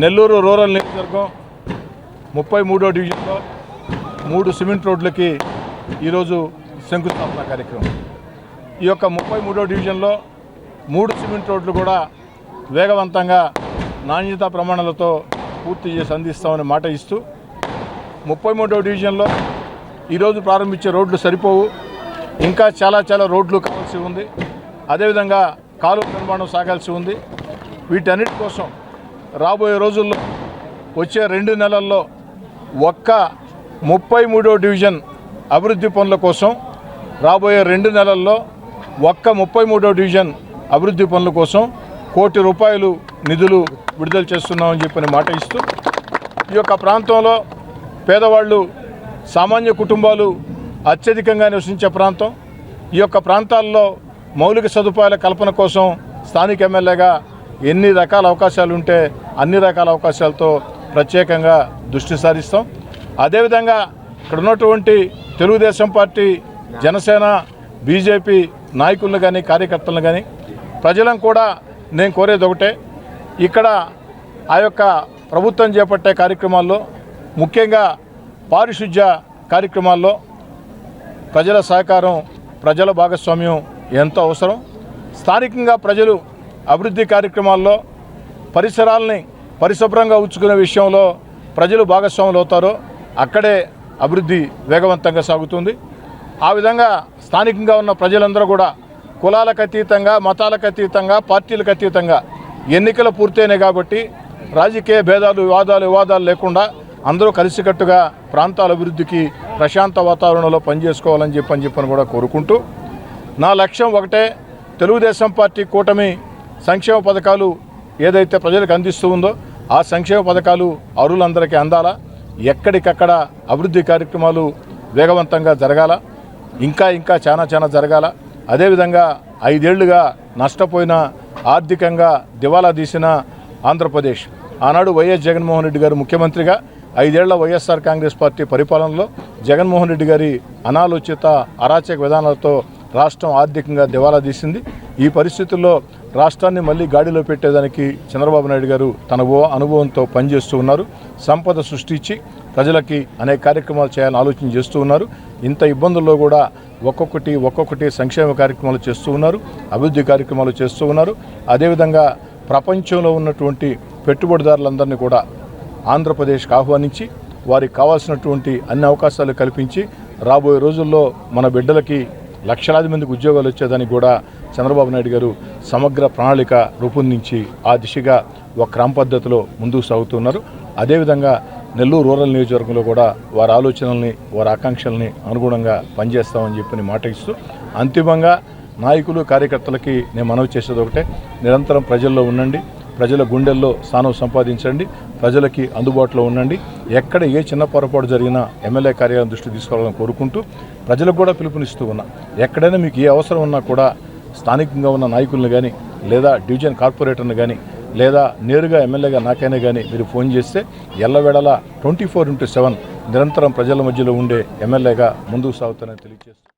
Nellore rural నియోజకవర్గం ముప్పై మూడో డివిజన్లో మూడు సిమెంట్ రోడ్లకి ఈరోజు శంకుస్థాపన కార్యక్రమం. ఈ యొక్క ముప్పై మూడో డివిజన్లో మూడు సిమెంట్ రోడ్లు కూడా వేగవంతంగా నాణ్యతా ప్రమాణాలతో పూర్తి చేసి అందిస్తామని మాట ఇస్తూ ముప్పై మూడో డివిజన్లో ఈరోజు ప్రారంభించే రోడ్లు సరిపోవు. ఇంకా చాలా చాలా రోడ్లు కావాల్సి ఉంది. అదేవిధంగా కాలువ నిర్మాణం సాగాల్సి ఉంది. వీటన్నిటి కోసం రాబోయే రోజుల్లో వచ్చే రెండు నెలల్లో ఒక్క ముప్పై మూడో డివిజన్ అభివృద్ధి పనుల కోసం రాబోయే రెండు నెలల్లో ఒక్క ముప్పై మూడో డివిజన్ అభివృద్ధి పనుల కోసం కోటి రూపాయలు నిధులు విడుదల చేస్తున్నామని చెప్పని మాట ఇస్తూ ఈ యొక్క ప్రాంతంలో పేదవాళ్ళు సామాన్య కుటుంబాలు అత్యధికంగా నివసించే ప్రాంతం. ఈ యొక్క ప్రాంతాల్లో మౌలిక సదుపాయాల కల్పన కోసం స్థానిక ఎమ్మెల్యేగా ఎన్ని రకాల అవకాశాలు ఉంటే అన్ని రకాల అవకాశాలతో ప్రత్యేకంగా దృష్టి సారిస్తాం. అదేవిధంగా ఇక్కడ ఉన్నటువంటి తెలుగుదేశం పార్టీ జనసేన బీజేపీ నాయకులను కానీ కార్యకర్తలను కానీ ప్రజలను కూడా నేను కోరేది ఒకటే. ఇక్కడ ఆ యొక్క ప్రభుత్వం చేపట్టే కార్యక్రమాల్లో ముఖ్యంగా పారిశుధ్య కార్యక్రమాల్లో ప్రజల సహకారం ప్రజల భాగస్వామ్యం ఎంతో అవసరం. స్థానికంగా ప్రజలు అభివృద్ధి కార్యక్రమాల్లో పరిసరాలని పరిశుభ్రంగా ఉంచుకునే విషయంలో ప్రజలు భాగస్వాములు అవుతారో. అక్కడే అభివృద్ధి వేగవంతంగా సాగుతుంది. ఆ విధంగా స్థానికంగా ఉన్న ప్రజలందరూ కూడా కులాలకు అతీతంగా మతాలకు అతీతంగా పార్టీలకు అతీతంగా ఎన్నికలు పూర్తయినాయి కాబట్టి రాజకీయ భేదాలు వివాదాలు వివాదాలు లేకుండా అందరూ కలిసికట్టుగా ప్రాంతాల అభివృద్ధికి ప్రశాంత వాతావరణంలో పనిచేసుకోవాలని చెప్పని చెప్పని కూడా కోరుకుంటూ నా లక్ష్యం ఒకటే తెలుగుదేశం పార్టీ కూటమి సంక్షేమ పథకాలు ఏదైతే ప్రజలకు అందిస్తూ ఉందో ఆ సంక్షేమ పథకాలు అరులందరికీ అందాలా. ఎక్కడికక్కడ అభివృద్ధి కార్యక్రమాలు వేగవంతంగా జరగాల. ఇంకా ఇంకా చాలా చాలా జరగాల. అదేవిధంగా ఐదేళ్ళుగా నష్టపోయిన ఆర్థికంగా దివాలా తీసిన ఆంధ్రప్రదేశ్. ఆనాడు వైఎస్ జగన్మోహన్ రెడ్డి గారు ముఖ్యమంత్రిగా ఐదేళ్ళ వైఎస్ఆర్ కాంగ్రెస్ పార్టీ పరిపాలనలో జగన్మోహన్ రెడ్డి గారి అనాలోచిత అరాచక విధానాలతో రాష్ట్రం ఆర్థికంగా దివాలా తీసింది. ఈ పరిస్థితుల్లో రాష్ట్రాన్ని మళ్ళీ గాడిలో పెట్టేదానికి చంద్రబాబు నాయుడు గారు తన ఓ- అనుభవంతో పనిచేస్తూ ఉన్నారు. సంపద సృష్టించి ప్రజలకి అనేక కార్యక్రమాలు చేయాలని ఆలోచన చేస్తూ ఉన్నారు. ఇంత ఇబ్బందుల్లో కూడా ఒక్కొక్కటి ఒక్కొక్కటి సంక్షేమ కార్యక్రమాలు చేస్తూ ఉన్నారు అభివృద్ధి కార్యక్రమాలు చేస్తూ ఉన్నారు. అదేవిధంగా ప్రపంచంలో ఉన్నటువంటి పెట్టుబడిదారులందరినీ కూడా ఆంధ్రప్రదేశ్కి ఆహ్వానించి వారికి కావాల్సినటువంటి అన్ని అవకాశాలు కల్పించి రాబోయే రోజుల్లో మన బిడ్డలకి లక్షలాది మందికి ఉద్యోగాలు వచ్చేదానికి కూడా చంద్రబాబు నాయుడు గారు సమగ్ర ప్రణాళిక రూపొందించి ఆ దిశగా ఒక క్రమ పద్ధతిలో ముందుకు సాగుతున్నారు. అదేవిధంగా నెల్లూరు రూరల్ నియోజకవర్గంలో కూడా వారి ఆలోచనల్ని వారి ఆకాంక్షల్ని అనుగుణంగా పనిచేస్తామని చెప్పని మాట ఇస్తూ అంతిమంగా నాయకులు కార్యకర్తలకి నేను మనవి చేసేది ఒకటే నిరంతరం ప్రజల్లో ఉండండి ప్రజల గుండెల్లో స్థానం సంపాదించండి ప్రజలకి అందుబాటులో ఉండండి ఎక్కడ ఏ చిన్న పొరపాటు జరిగినా ఎమ్మెల్యే కార్యాలయం దృష్టి తీసుకోవాలని కోరుకుంటూ ప్రజలకు కూడా పిలుపునిస్తూ ఉన్నా. ఎక్కడైనా మీకు ఏ అవసరం ఉన్నా కూడా స్థానికంగా ఉన్న నాయకులను కానీ లేదా డివిజన్ కార్పొరేటర్ని కానీ లేదా నేరుగా ఎమ్మెల్యేగా నాకైనా కానీ మీరు ఫోన్ చేస్తే ఎల్లవేళలా ట్వంటీ ఫోర్ ఇంటూ సెవెన్ నిరంతరం ప్రజల మధ్యలో ఉండే ఎమ్మెల్యేగా ముందుకు సాగుతానని తెలియజేస్తాను